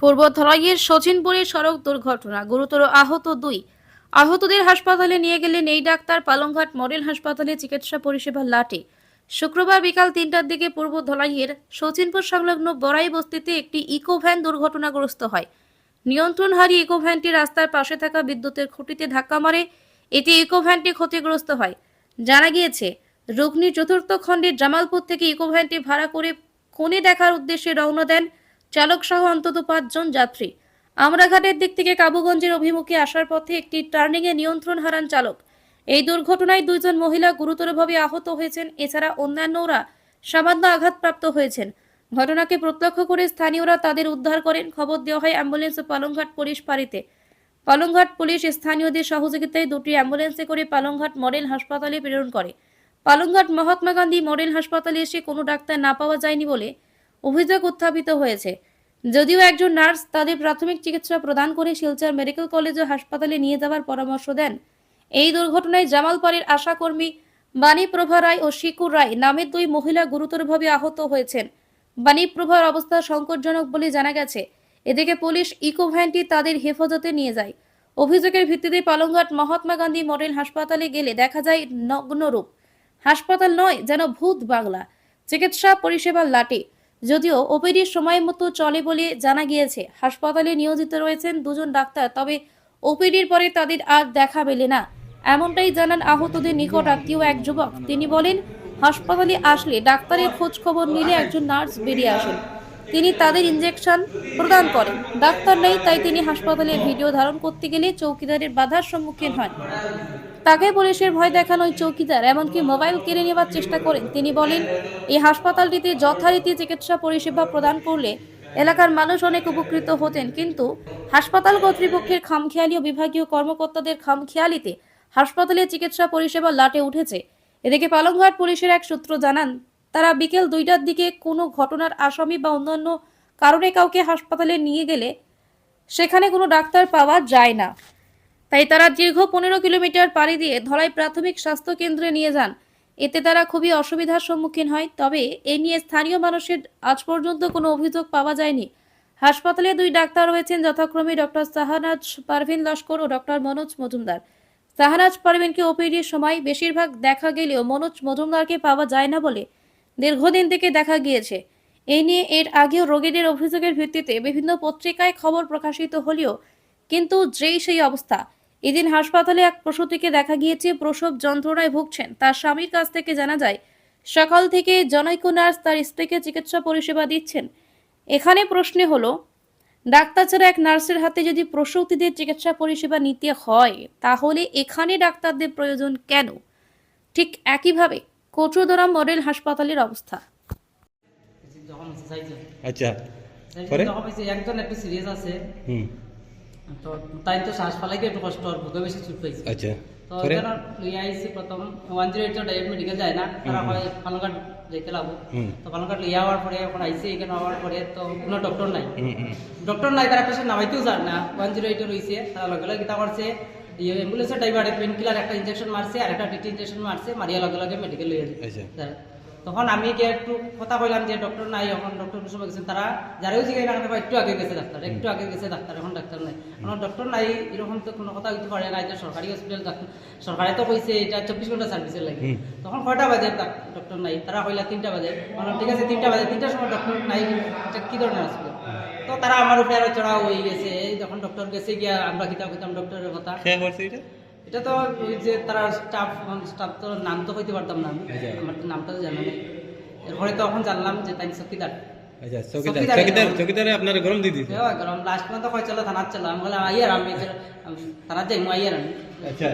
পূর্ব ধলাইয়ের সচিনপুরে সড়ক দুর্ঘটনা, গুরুতর আহত দুই। আহতদের হাসপাতালে নিয়ে গেলেন এই ডাক্তার পালংঘাট মডেল হাসপাতালে চিকিৎসা পরিষেবা লাটে। শুক্রবার বিকাল তিনটার দিকে পূর্ব ধলাইয়ের সচিনপুর সংলগ্ন বড়াই বস্তিতে একটি ইকো ভ্যান দুর্ঘটনাগ্রস্ত হয়। নিয়ন্ত্রণ হারিয়ে ইকো ভ্যানটি রাস্তার পাশে থাকা বিদ্যুতের খুঁটিতে ধাক্কা মারে, এতে ইকো ভ্যানটি ক্ষতিগ্রস্ত হয়। জানা গিয়েছে, রুগ্নি চতুর্থ খণ্ডের জামালপুর থেকে ইকো ভ্যানটি ভাড়া করে কোণে দেখার উদ্দেশ্যে রওনা দেন চালক সহ অন্তত পাঁচজন যাত্রী। আমরাঘাটের দিক থেকে কাবুগঞ্জের অভিমুখে আসার পথে একটি টার্নিংয়ে নিয়ন্ত্রণ হারান চালক। এই দুর্ঘটনায় দুইজন মহিলা গুরুতরভাবে আহত হয়েছেন, এছাড়া অন্যান্যরা সামান্য আঘাতপ্রাপ্ত হয়েছেন। ঘটনাকে প্রত্যক্ষ করে স্থানীয়রা তাদের উদ্ধার করেন। খবর দেওয়া হয় অ্যাম্বুলেন্স ও পালংঘাট পুলিশ ফাঁড়িতে পালংঘাট পুলিশ স্থানীয়দের সহযোগিতায় দুটি অ্যাম্বুলেন্সে করে পালংঘাট মডেল হাসপাতালে প্রেরণ করে। পালংঘাট মহাত্মা গান্ধী মডেল হাসপাতালে এসে কোনো ডাক্তার না পাওয়া যায়নি বলে অভিযোগ উত্থাপিত হয়েছে। যদিও একজন নার্স তাদের প্রাথমিক চিকিৎসা প্রদান করে শিলচর মেডিকেল কলেজ ও হাসপাতালে নিয়ে যাওয়ার পরামর্শ দেন। এই দুর্ঘটনায় জামালপাড়ের আশাকর্মী বাণীপ্রভা রায় ও শিকুর রায় নামের দুই মহিলা গুরুতরভাবে আহত হয়েছেন। বাণীপ্রভার অবস্থা সংকটজনক বলে জানা গেছে। এদিকে পুলিশ ইকো ভ্যানটি তাদের হেফাজতে নিয়ে যায়। অভিযোগের ভিত্তিতে পালংঘাট মহাত্মা গান্ধী মডেল হাসপাতালে গেলে দেখা যায় নগ্নরূপ। হাসপাতাল নয়, যেন ভূত বাংলা। চিকিৎসা পরিষেবার লাটে যদিও ওপিডির সময় মতো চলে বলে জানা গিয়েছে, হাসপাতালে নিয়োজিত রয়েছেন দুজন ডাক্তার, তবে ওপিডির পরে তাদের আর দেখা মেলে না। এমনটাই জানান আহতদের নিকট আত্মীয় এক যুবক। তিনি বলেন, হাসপাতালে আসলে ডাক্তারের খোঁজ খবর নিলে একজন নার্স বেরিয়ে আসেন। তিনি তাদের ইঞ্জেকশন প্রদান করেন। ডাক্তার নেই, তাই তিনি হাসপাতালে ভিডিও ধারণ করতে গেলে চৌকিদারের বাধার সম্মুখীন হন। তাকে পুলিশের ভয় দেখানো ওই চৌকিদার, এমনকি মোবাইল কেড়ে নেওয়ার চেষ্টা করেন। তিনি বলেন, এই হাসপাতালটিতে যথারীতি চিকিৎসা পরিষেবা প্রদান করলে এলাকার মানুষ অনেক উপকৃত হতেন। কিন্তু হাসপাতাল কর্তৃপক্ষের খামখেয়ালি ও বিভাগীয় কর্মকর্তাদের খামখেয়ালিতে হাসপাতালে চিকিৎসা পরিষেবা লাটে উঠেছে। এদিকে পালংঘাট পুলিশের এক সূত্র জানান, তারা বিকেল দুইটার দিকে কোনো ঘটনার আসামি বা অন্যান্য কারণে কাউকে হাসপাতালে নিয়ে গেলে সেখানে কোনো ডাক্তার পাওয়া যায় না। তাই তারা দীর্ঘ পনেরো কিলোমিটার পাড়ি দিয়ে ধলাই প্রাথমিক স্বাস্থ্য কেন্দ্রে নিয়ে যান। এতে তারা খুবই অসুবিধার সম্মুখীন হয়, তবে এ নিয়ে স্থানীয় মানুষের আজ পর্যন্ত কোনো অভিযোগ পাওয়া যায়নি। হাসপাতালে দুই ডাক্তার রয়েছেন, যথাক্রমে ডক্টর সাহানাজ পারভিন লস্কর ও ডক্টর মনোজ মজুমদার। সাহানাজ পারভিনকে ওপিডির সময় বেশিরভাগ দেখা গেলেও মনোজ মজুমদারকে পাওয়া যায় না বলে দীর্ঘদিন থেকে দেখা গিয়েছে। এই নিয়ে এর আগেও রোগীদের অভিযোগের ভিত্তিতে বিভিন্ন পত্রিকায় খবর প্রকাশিত হলেও কিন্তু যেই সেই অবস্থা। এদিন হাসপাতালে এক প্রসূতিকে দেখা গিয়েছে প্রসব যন্ত্রণায় ভুগছেন। তার স্বামীর কাছ থেকে জানা যায় সকাল থেকে জনৈক নার্স তার স্ত্রীকে চিকিৎসা পরিষেবা দিচ্ছেন। এখানে প্রশ্নে হলো ডাক্তার ছাড়া এক নার্সের হাতে যদি প্রসূতিদের চিকিৎসা পরিষেবা নিতে হয় তাহলে এখানে ডাক্তারদের প্রয়োজন কেন? ঠিক একইভাবে কোচুদরাম মডেল হাসপাতালের অবস্থা। আচ্ছা একজন একটু সিরিয়াস আছে হুম। তো তাই তো শ্বাস ফালাইকে একটু কষ্ট আর বুকে বেশি চুট পাইছে আচ্ছা তো এখানে লই আইছি প্রথম one zero eight direct medical যায় না। তারা হয় পালনঘাট যেতে লাগবো। তো পালনঘাট লই যাওয়ার পরে এখন আইসি এখানে হওয়ার পরে তো কোনো ডক্টর নাই। ডক্টর নাই তারা পেশেন্ট নামাইতেও যান না। ওয়ান জিরো এইটে রয়েছে তারা লগে লগে কিতা করছে অ্যাম্বুলেন্সের ড্রাইভারে পেন কিলার একটা ইঞ্জেকশন মারছে আর একটা টিটি ইঞ্জেকশন মারছে মারিয়া লগে লগে মেডিকেল লইয়া আচ্ছা। স্যার, তখন আমি গিয়ে একটু কথা কইলাম যে ডক্টর নাই এখন ডক্টর সময় গেছেন তারা যারাও জিজ্ঞাসা না দেখো একটু আগে গেছে ডাক্তার একটু আগে গেছে ডাক্তার এখন ডাক্তার নাই। এখন ডক্টর নাই এরকম তো কোনো কথা হইতে পারে না যে সরকারি হসপিটাল সরকারে তো কইছে এটা চব্বিশ ঘণ্টা সার্ভিসের লাগে। তখন কয়টা বাজে ডক্টর নাই? তারা কইলা তিনটা বাজে। বললাম ঠিক আছে তিনটা বাজে তিনটার সময় ডক্টর নাই এটা কি ধরনের হসপিটাল তো তারা আমার উপরে আরও চড়াও হয়ে গেছে। এই যখন ডক্টর গেছে গিয়া আমরা কিতাব কইতাম ডক্টরের কথা। এটা তো ওই যে তারা স্টাফ স্টাফ তো নাম তো কইতে পারতাম না আমি। আচ্ছা। আমার তো নামটা তো জানা নেই। এরপরে তখন জানলাম যে তাই চকিদার আচ্ছা চকিদার চকিদার চকিদার চকিদারে আপনার গরম দিয়ে দিছে গরম। লাস্ট পর্যন্ত কয় চলো থানার চলো। আমি বললাম আইয়ার আমি থানার যাই আইয়ার আমি। আচ্ছা।